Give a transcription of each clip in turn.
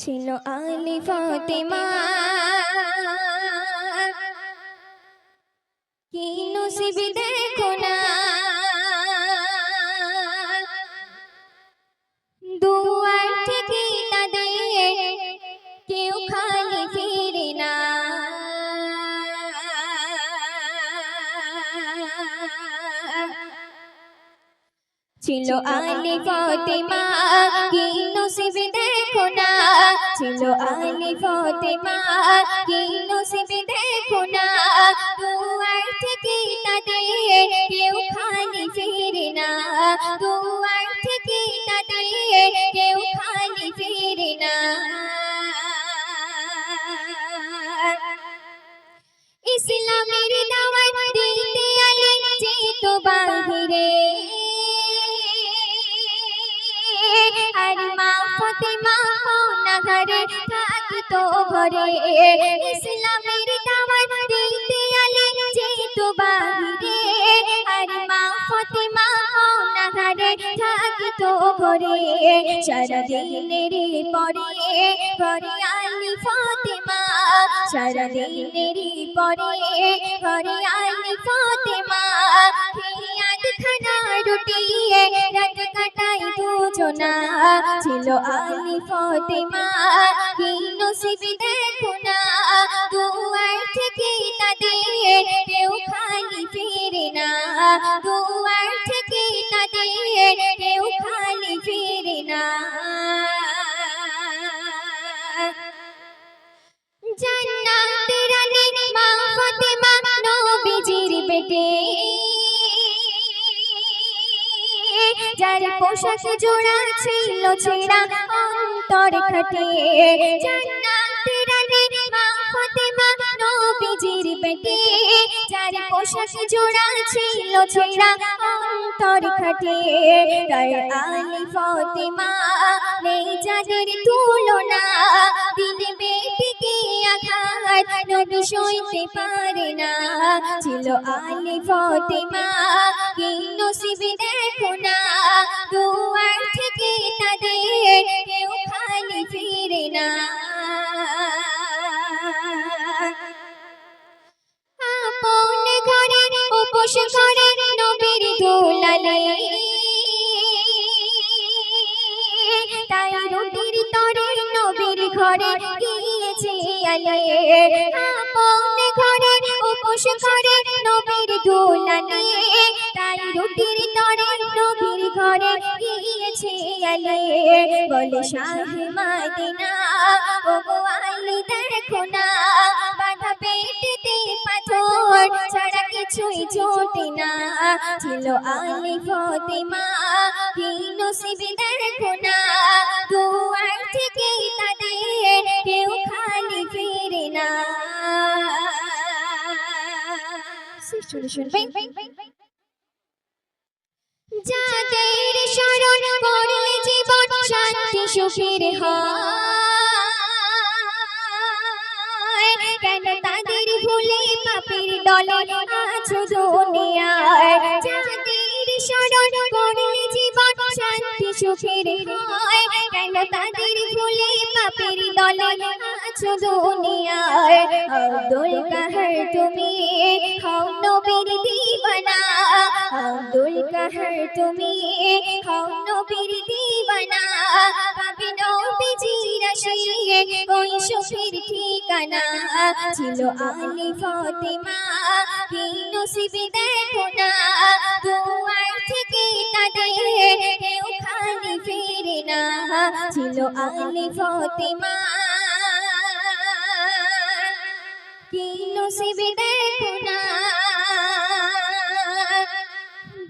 ছিল আলি ফাতেমা। কি নসিব দেখো না। দুয়ার থেকে তাদের কেউ খালি ফিরে না। ছিল আলি ফাতেমা কি নসিব দেখো না ছিল আলি ফাতেমা, কি নসিব দেখো না দুয়ার থেকে তাদের কেউ খালি ফিরে না, দুয়ার থেকে তাদের কেউ খালি ফিরে না। ঘরে থাকতো ঘরে। ইসলামের দাওয়াত দিতে আলে যেত বাহিরে। আর মা ফাতেমা না ঘরে থাকতো ঘরে। সারা দিনের পরে ঘরে আলি ফাতেমা। সারা দিনের পরে ঘরে আলি ফাতেমা। খানা রুটি রাত কাটাই দুজনা। ছিল আলি ফাতেমা কি নসিব দেখো না দুয়ার থেকে তাদের কেউ খালি ফিরে না। দুয়ার থেকে তাদের কেউ খালি ফিরে না। জান্নাতের রানী মা ফাতেমা, নবীজির বেটে। যার পোশাক জোড়া ছিল ছেঁড়া অন্তর খাটে। যার পোশাক জোড়া ছিল ছেঁড়া অন্তর খাটে। তার নেই যাদের তুলনা সইতে পারে না। ছিল আলী ফাতেমা কি নসিব দেখো না দুয়ার থেকে তাদের কেউ খালি ফিরে না। আপন ঘরে উপোস করে নবীর দোলালে। তাই রুটির তরে নবীর ঘরে গিয়েছে আলে আপন ঘরে উপোস করে নবীর দোলালে তাই রুটির তরে নবীর ঘরে গিয়েছে আলে বলে শাহ মাদিনা ও আলী, দেখো না কিছুই ছোটে না। ছিল আলী ফতেমা কি নসিব দেখো না দুয়ার থেকে তাদের কেউ খালি ফিরে না। যাদের স্মরণ করলে জীবন শান্তি সুখের হয় কেন তাদের ভুলে পাপের দলে আছো দুনিয়ায়? যাদের স্মরণ করলে শান্তি সুখের হয়। কেন তাদের ভুলে পাপের দলে আছো দুনিয়ায়? আব্দুল কাহার তুমি হও নবীর দিবানা। আব্দুল কাহার তুমি হও নবীর দিবানা। পাবে নবীজির আশিয়ে ওই সুখের ঠিকানা ছিল আলী ফাতেমা। কি নসিব দেখো না? দুয়ার থেকে তাদের কেউ খালি ফিরে না। ছিল আলি ফাতেমা। কি নসিবে দেখো না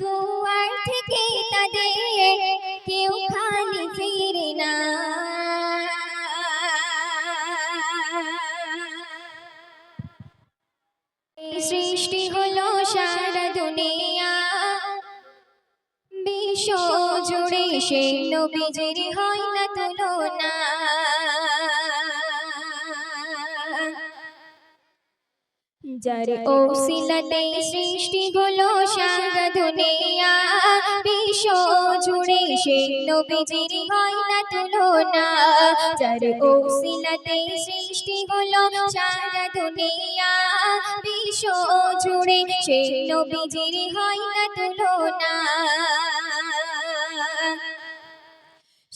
দুয়ার থেকে তাদের কেউ খালি ফিরে না। জুড়ে সে নবীজির হয় না তুলনা। যার ওসিলাতে সৃষ্টি হলো সারা দুনিয়া বিশ্ব জুড়ে সে নবীজির হয় না তুলনা। যার ওসিলাতে সৃষ্টি হলো সারা দুনিয়া বিশ্ব জুড়ে সে নবীজির হয় না তুলনা।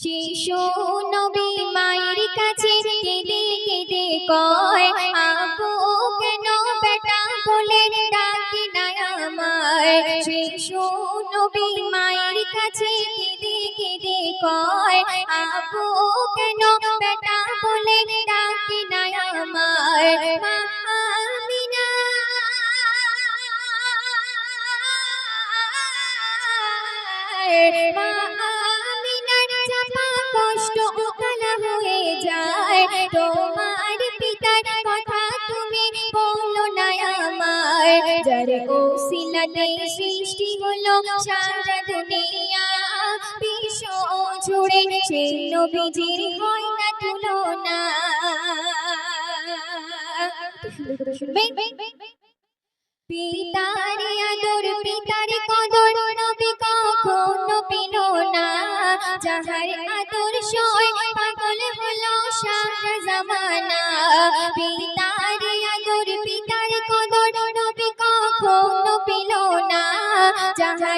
শিশু নবী মায়ের কাছে কেঁদে কেঁদে কয় আপু কেন বেটা বলে ডাকি না আমায়? শিশু নবী মায়ের কাছে কেঁদে কেঁদে কয় আপু কেন বেটা বলে ডাকি না আমায়? মা যার ওসিলাতে সৃষ্টি হলো সারা দুনিয়া বিশ্ব জুড়ে সে নবীজির হয় না তুলনা। পিতার আদর, পিতার কদর নবী কখনো পেল না। যাহার আদর সয় পাগল হলো সারা জামানা। পিতার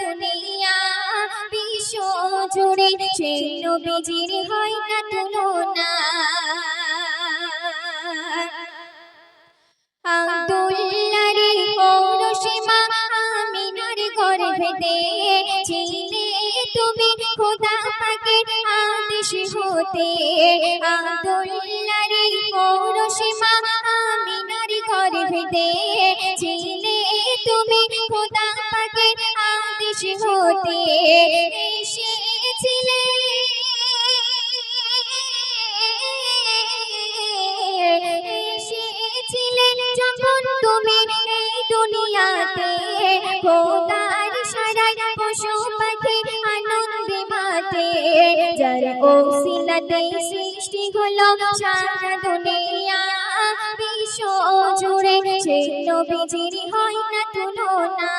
দুনিয়া বিশ্ব জুড়ে সে নবীজির হয় না তুলনা। আব্দুল্লাহর আমিনার তুমি খোদা পাকের আদেশ হতে আব্দুল্লাহর পৌরসীমা আমিনার গর্ভেতে ছিলে তুমি খোদা আদেশ হতে এসেছিলে এসেছিলে। যখন তুমি এই দুনিয়াতে খোদার সারাই পশু পাখি আনন্দে মাতে যার ওসিলাতে সৃষ্টি হলো সারা দুনিয়া। বিশ্ব জুড়ে সে নবীজির হয় না তুলনা।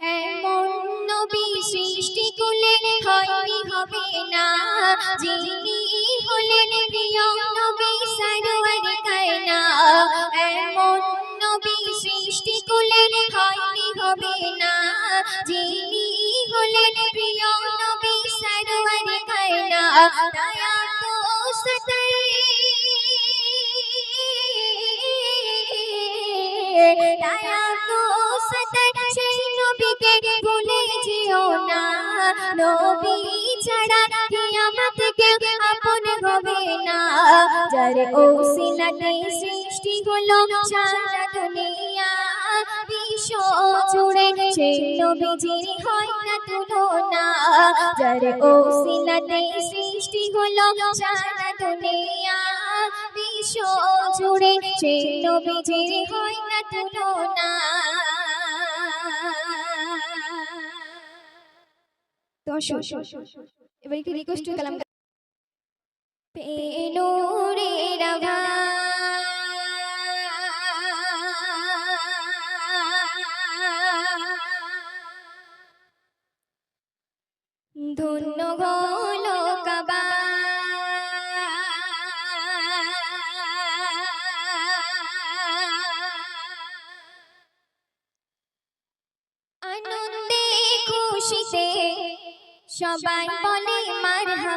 এমন নবী সৃষ্টি করলে হয়নি হবে না। যিনি হলেন প্রিয় নবী সারোয়ার কায়না এমন নবী সৃষ্টি করলে হয়নি হবে না যিনি হলেন প্রিয় নবী সারোয়ার কায়না দয়া তো সতাই নবীকে ভুলে যেও না। নবী ছাড়া কিয়ামত কেউ আপন হবে না। যার ওসিলাতে সৃষ্টি হলো সারা দুনিয়া, বিশ্ব জুড়ে সেই নবীজির হয় না তুলনা। যার ওসিলাতে সৃষ্টি হলো সারা দুনিয়া, বিশ্ব জুড়ে সেই নবীজির হয় না তুলনা। দর্শক এবার একটু রিকোয়েস্ট কালাম। পেনুরের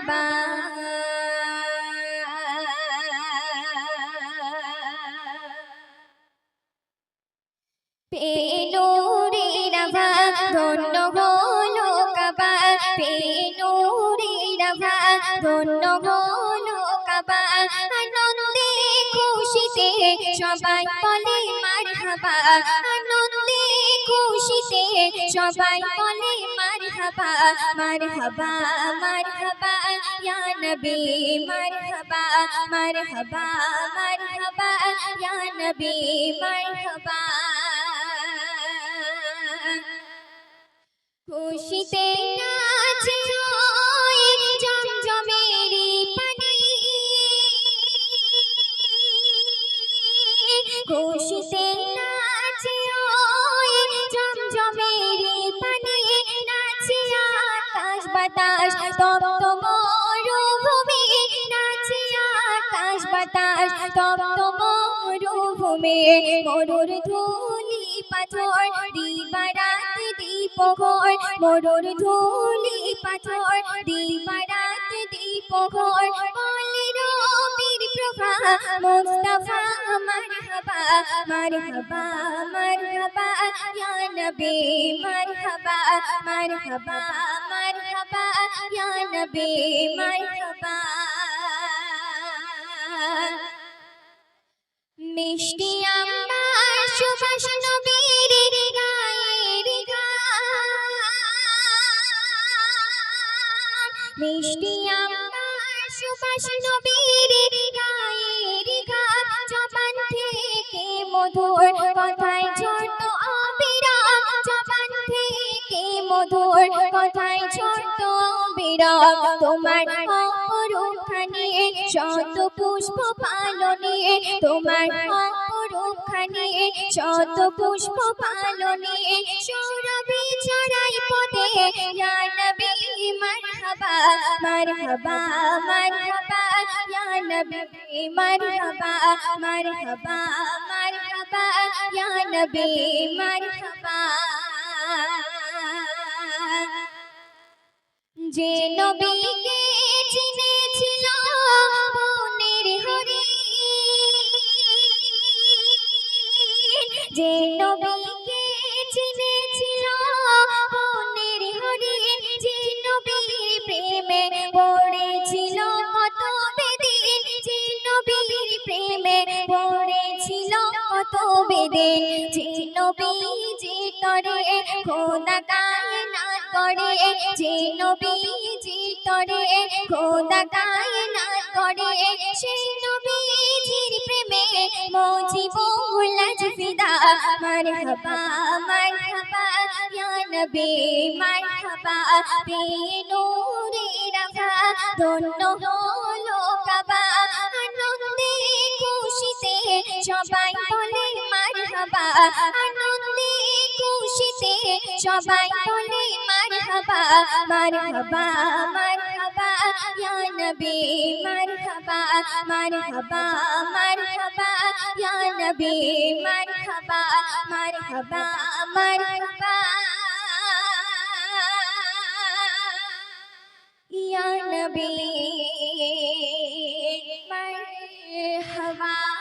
মারহাবা পেনুরের আভা ধন্য হলো কাবা ধন্য হলো কাবা আনন্দে খুশিতে সবাই বলে মারহাবা আনন্দে খুশিতে সবাই বলে মারহাবা মারহাবা মারহাবা, ইয়া নবী, মারহাবা মারহাবা মারহাবা, ইয়া নবী, মারহাবা। খুশিতে নাচে জমজমেরি পানি। খুশিতে নাচে বাতাস তপ্ত মরুভূমি নাচে আকাশ বাতাস তপ্ত মরুভূমি মরুর ধুলি পাথর দিবারাত দীপঘর মরুর ধুলি পাথর দিবারাত দীপঘর বলে প্রভা মুস্তাফা, মারহাবা মারহাবা মারহাবা, ইয়া নবী, মারহাবা মারহাবা মারহাবা, ইয়া নবী, মারহাবা। মিষ্টি আমার সুভাষ নবীর গায়ের ঘাম মিষ্টি আমার সুভাষ নবীর গায়ের ঘাম জবান থেকে মধুর কথায় ছোট অবিরাম, জবান থেকে মধুর কথায় ছোট অবিরাম। তোমার অপরখানে শত পুষ্প পালনে, তোমার অপরখানে শত পুষ্প পালনে, সৌরভে ছড়াই পদে ইয়া নবী মারহাবা মারহাবা মারহাবা, ইয়া নবী, মারহাবা মারহাবা মারহাবা, ইয়া নবী, মারহাবা। যে নবীকে চিনেছিল বনের হরি, যে নবীকে যে তরে খোদা কায়না করে, যে নবী তরে খোদা কায়না করে, সেই নবীজির প্রেমে মজিবুল ফিদা মারহাবা মারহাবা, ইয়া নবী, মারহাবা বে নূরে রাখা ধন্য হলো কাবা, আনন্দে খুশিতে সবাই আনন্দে খুশিতে সবাই বলে, মারহাবা মারহাবা মারহাবা, ইয়া নবী, মারহাবা মারহাবা মারহাবা, ইয়া নবী, মারহাবা মারহাবা মারহাবা, ইয়া নবী, মারহাবা।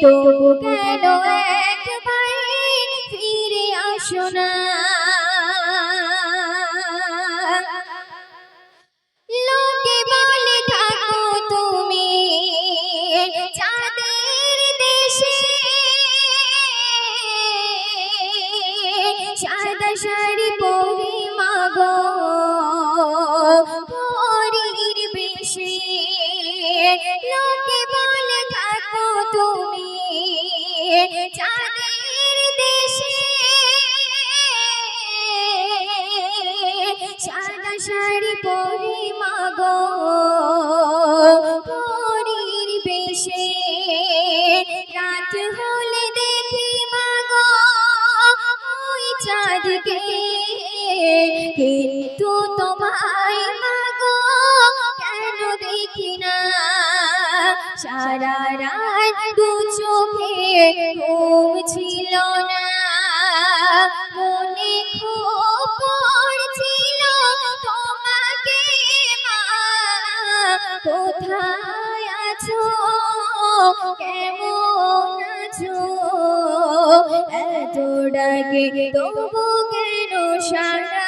তবু কেন একবার ফিরে আসো না। লোকে বলে থাকো তুমি চাঁদের দেশে সাদা শাড়ি চাঁদের দেশে সাদা শাড়ি পরে মাগো, পরীর বেশে। রাত হলে দেখি মাগো, ওই চাঁদকে। কিন্তু তোমায় মাগো, কেন দেখি না? সারা দু চোখে ঘুম ছিল না। মনে পড়ছিল তোমাকে মা, কোথায় আছো? কেমন আছো? এত ডাকে তবু কেন সারা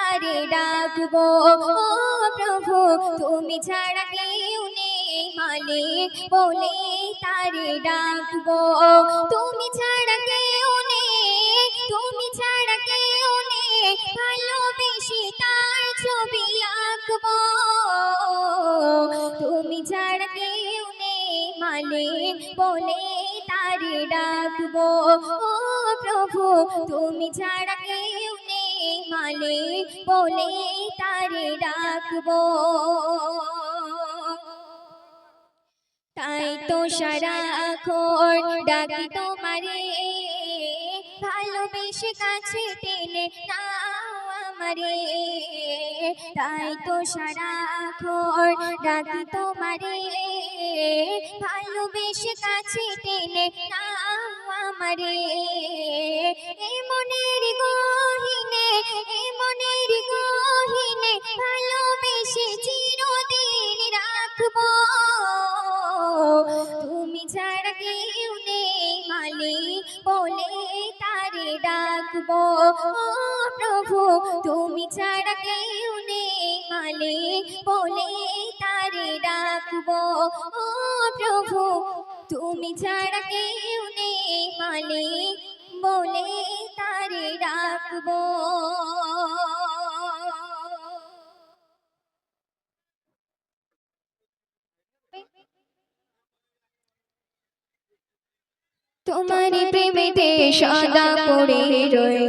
ডাকবো, ও প্রভু, তুমি ছাড়া কেউ নেই মালিক বলে তারে ডাকবো। তুমি ছাড়া কেউ নেই, তুমি ছাড়া কেউ নেই, ভালোবেসে তার ছবি আঁকবো। তুমি ছাড়া কেউ নেই মালিক বলে তারে ডাকবো। ও প্রভু, তুমি ছাড়া কেউ নেই মালিক বলে তারে ডাকবো। তাই তো সারাক্ষণ ডাকি তোমারে। ভালোবেসে কাছে টেনে নাও আমারে। তাই তো সারাক্ষণ ডাকি তোমারে। ভালোবেসে কাছে টেনে নাও আমারে। এ মনের গহিনে, এ মনের গহিনে ভালোবেসে চিরদিন রাখব। তুমি ছাড়া কেউ নেই মালিক বলে তারে ডাকবো। ও প্রভু, তুমি ছাড়া কেউ নেই মালি বলে ডাকবো ও প্রভু তুমি ছাড়া কেউ নেই মালিক বলে তারে ডাকবো। তোমার প্রেমেতে সদা পড়ে রয়ে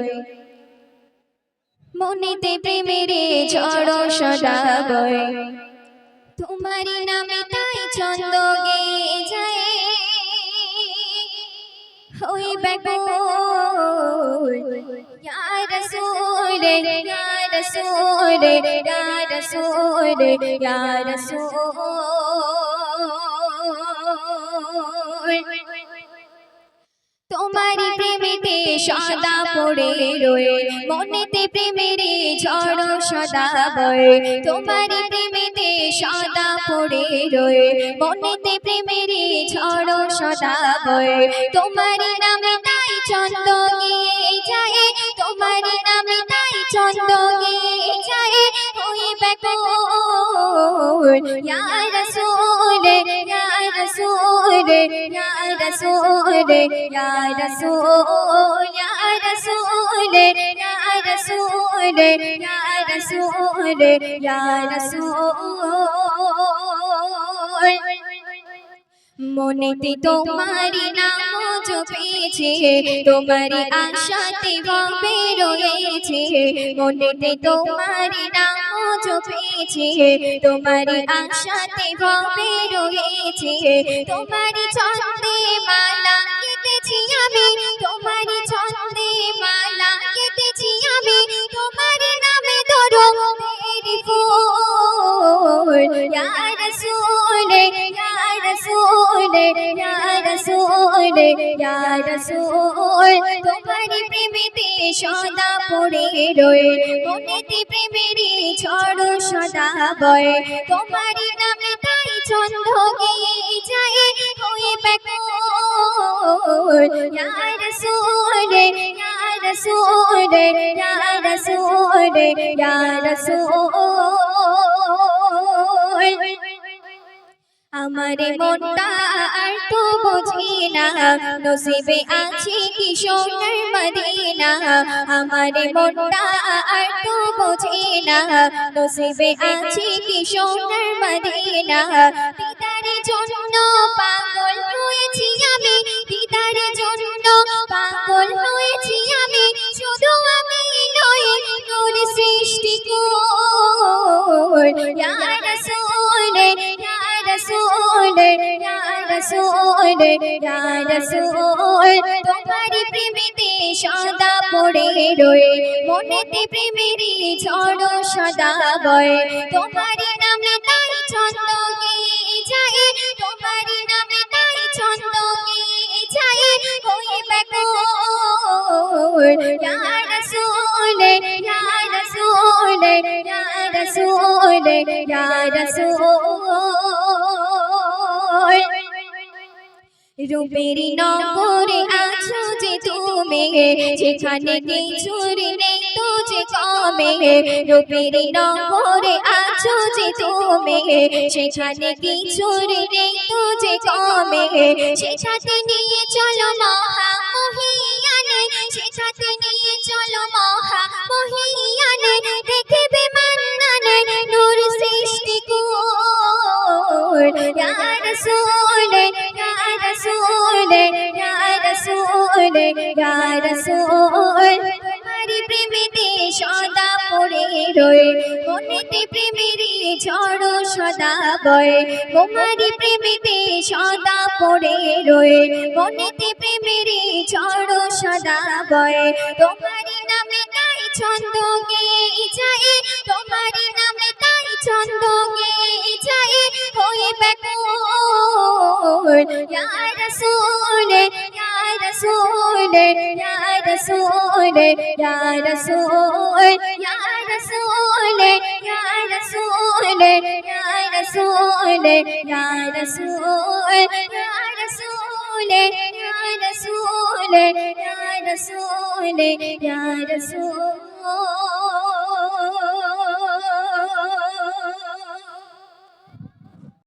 মনেতে প্রেমের ঝড় সদা বয়। তোমার নামে তাই ছন্দ গেয়ে যায় ওই ব্যাকুল ইয়া রাসূল ইয়া রাসূল ইয়া প্রেমেতে সদা পড়ে রয়ে, মনেতে প্রেমের ঝড় সদা বয়ে। তোমারি প্রেমেতে সদা পড়ে রয়ে মনেতে প্রেমের ঝড় সদা বয়ে। তোমার নামে তাই চন্দ গিয়ে যায়। তোমার নামে তাই চন্দ গিয়ে যায়। ওই ব্যাকুল ইয়া রাসূল ইয়া রাসূল ইয়া رسول یا رسول یا رسول یا رسول یا رسول یا رسول মনেতে তোমারি নাম জপেছে তোমারি আশাতে ভাবে রয়েছে। মনেতে তোমারি নাম জপেছে তোমারি আশাতে ভাবে রয়েছে। তোমারি ছন্দে মালা কেটেছি আমি তোমারি ছন্দে মালা কেটেছি আমি তোমারি নামে ধরো ফুল। ইয়া রাসূল ইয়া রাসূল ইয়া রাসূল তোমারি প্রেমেতে সদা পড়ে রয়ে মনেতে প্রেমেরই ঝড় সদা বয় তোমারি নামে তাই ছন্দ গেয়ে যায় হয়ে ব্যাকুল ইয়া রাসূল ইয়া রাসূল ইয়া রাসূল ইয়া রাসূল আমারে মনটা আর তো বুঝি না। নসিবে আছে কি সোনার মদিনা। আমারে মনটা আর তো বুঝি না। নসিবে আছে কি সোনার মদিনা। রাসূল, তোমারি প্রেমেতে সদা পড়ে রয়ে। মনেতে প্রেমেরই ঝড় সদা বয়। তোমারি নামে তাই ছন্দ গেয়ে যায়। তোমারি নামে তাই ছন্দ গেয়ে যায়। হয়ে ব্যাকুল? রাসূল রাসূল রাসূল। আছো যে তুমি, যেখানে কিছুর নেই তো যে কমে। রূপের নগরে আছো যে তুমি সেখানে নেই তো যে কমে। সেখানে নিয়ে চলো মহা মহিয়ানে সেখানে নিয়ে চলো মহা মহিয়ানে দেখবে ইয়া রাসূল ইয়া রাসূল তোমারি প্রেমেতে সদা পড়ে রয়ে মনেতে প্রেমেরই ঝড় সদা বয়ে। তোমারি প্রেমেতে সদা পড়ে রয়ে। মনেতে প্রেমেরই ঝড় সদা বয়ে। তোমারি নামে তাই ছন্দ গেয়ে যায় তোমারি নামে ছন্দ গেয়ে যায় হয়ে ব্যাকুল ইয়া রাসূল ইয়া রাসূল ইয়া রাসূল ইয়া রাসূল ইয়া রাসূল ইয়া রাসূল ইয়া রাসূল ইয়া রাসূল ইয়া রাসূল ইয়া রাসূল ইয়া রাসূল ইয়া রাসূল